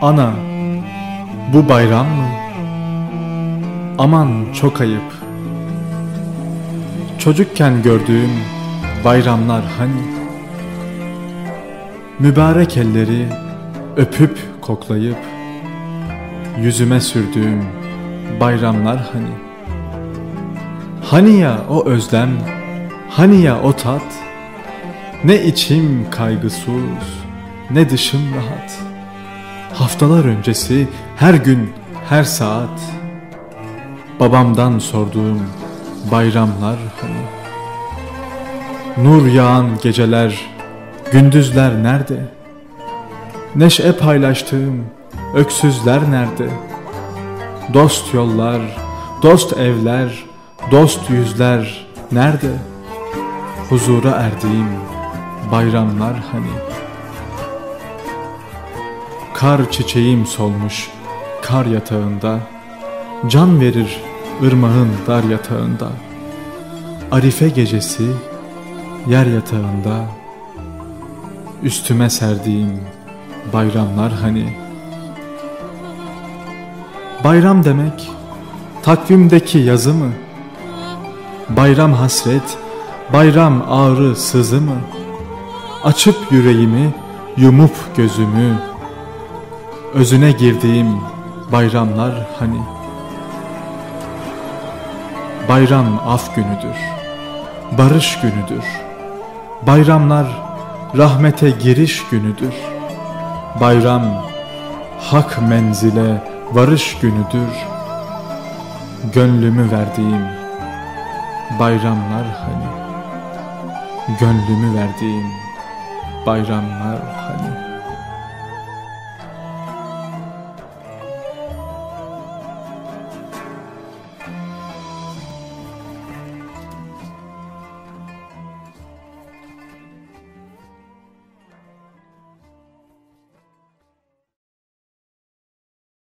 Ana, bu bayram mı? Aman çok ayıp. Çocukken gördüğüm bayramlar hani? Mübarek elleri öpüp koklayıp yüzüme sürdüğüm bayramlar hani? Hani ya o özlem, hani ya o tat? Ne içim kaygısız, ne dışım rahat. Haftalar öncesi her gün, her saat babamdan sorduğum bayramlar hani? Nur yağan geceler, gündüzler nerede? Neşe paylaştığım öksüzler nerede? Dost yollar, dost evler, dost yüzler nerede? Huzura erdiğim bayramlar hani? Kar çiçeğim solmuş kar yatağında, Can verir ırmağın dar yatağında. Arife gecesi yer yatağında, Üstüme serdiğim bayramlar hani? Bayram demek takvimdeki yazı mı? Bayram hasret, bayram ağrı sızı mı? Açıp yüreğimi, yumup gözümü, Özüne girdiğim bayramlar hani? Bayram af günüdür, barış günüdür. Bayramlar rahmete giriş günüdür. Bayram hak menzile varış günüdür. Gönlümü verdiğim bayramlar hani? Gönlümü verdiğim bayramlar hani.